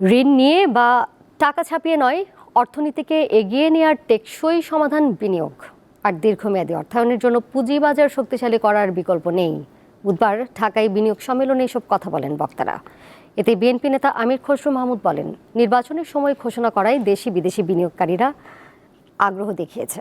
ঋণ নিয়ে বা টাকা ছাপিয়ে নয়, অর্থনীতিকে এগিয়ে নেওয়ার টেকসই সমাধান বিনিয়োগ আর দীর্ঘমেয়াদী অর্থায়নের জন্য পুঁজিবাজার শক্তিশালী করার বিকল্প নেই। বুধবার ঢাকায় বিনিয়োগ সম্মেলনে এসব কথা বলেন বক্তারা। এতে বিএনপি নেতা আমির খসরু মাহমুদ বলেন, নির্বাচনের সময় ঘোষণা করায় দেশি বিদেশি বিনিয়োগকারীরা আগ্রহ দেখিয়েছে।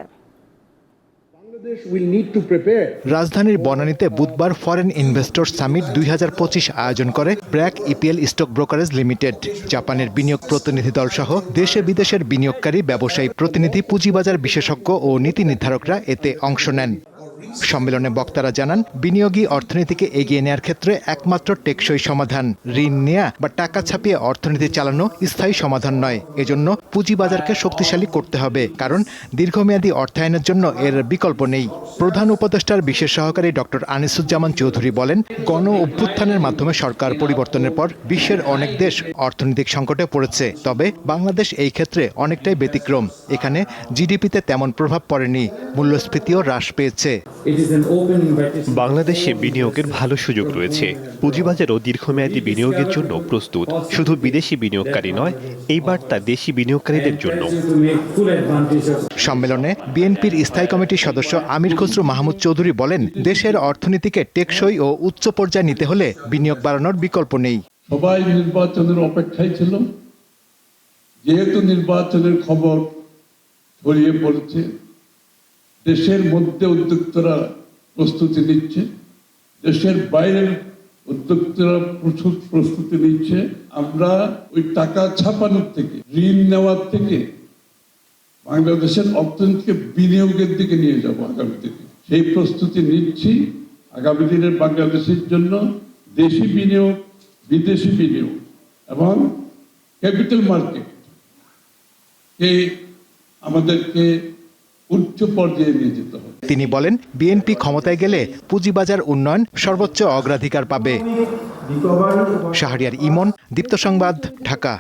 রাজধানীর বনানীতে বুধবার ফরেন ইনভেস্টর সামিট দুই হাজার পঁচিশ আয়োজন করে BRAC EPL stock brokerage limited. জাপানের বিনিয়োগ প্রতিনিধি দল সহ দেশে বিদেশের বিনিয়োগকারী, ব্যবসায়ী, প্রতিনিধি, পুঁজিবাজার বিশেষজ্ঞ ও নীতি নির্ধারকরা এতে অংশ নেন। সম্মেলনে বক্তারা জানান বিনিয়োগী অর্থনীতিকে এগিয়ে নেওয়ার ক্ষেত্রে একমাত্র টেকসই সমাধান। ঋণ নেয়া বা টাকা ছাপিয়ে অর্থনীতি চালানো স্থায়ী সমাধান নয়। এজন্য পুঁজিবাজারকে শক্তিশালী করতে হবে, কারণ দীর্ঘমেয়াদী অর্থায়নের জন্য এর বিকল্প নেই। প্রধান উপদেষ্টার বিশেষ সহকারী ডক্টর আনিসুজ্জামান চৌধুরী বলেন, গণ অভ্যুত্থানের মাধ্যমে সরকার পরিবর্তনের পর বিশ্বের অনেক দেশ অর্থনৈতিক সংকটে পড়েছে। তবে বাংলাদেশ এই ক্ষেত্রে অনেকটাই ব্যতিক্রম। এখানে জিডিপিতে তেমন প্রভাব পড়েনি। মূল্যস্ফীতিও হ্রাস পেয়েছে। বাংলাদেশে বিনিয়োগের ভালো সুযোগ রয়েছে। পুঁজিবাজারও দীর্ঘমেয়াদী বিনিয়োগের জন্য প্রস্তুত। শুধু বিদেশি বিনিয়োগকারী নয় এই বার্তা দেশি বিনিয়োগকারীদের জন্য। সম্মেলনে বিএনপির স্থায়ী কমিটির সদস্য আমির খসরু মাহমুদ চৌধুরী বলেন দেশের অর্থনীতিকে টেকসই ও উচ্চ পর্যায়ে নিতে হলে বিনিয়োগ বাড়ানোর বিকল্প নেই। সবাই নির্বাচনের অপেক্ষায় ছিল। যেহেতু নির্বাচনের খবর ছড়িয়ে পড়েছে দেশের মধ্যে উদ্যোক্তারা প্রস্তুতি নিচ্ছে, দেশের বাইরের উদ্যোক্তারা প্রচুর প্রস্তুতি নিচ্ছে। আমরা ওই টাকা ছাপানোর থেকে, ঋণ নেওয়ার থেকে বাংলাদেশের অর্থনীতিকে বিনিয়োগের দিকে নিয়ে যাব আগামী দিনে। সেই প্রস্তুতি নিচ্ছি। আগামী দিনের বাংলাদেশের জন্য দেশি বিনিয়োগ, বিদেশি বিনিয়োগ এবং ক্যাপিটাল মার্কেট। কে আমাদেরকে উচ্চ পর্যায়ে নিয়ে যেতে হবে। তিনি বলেন বিএনপি ক্ষমতায় গেলে পুঁজিবাজার উন্নয়ন সর্বোচ্চ অগ্রাধিকার পাবে। শাহরিয়ার ইমন দীপ্ত সংবাদ ঢাকা।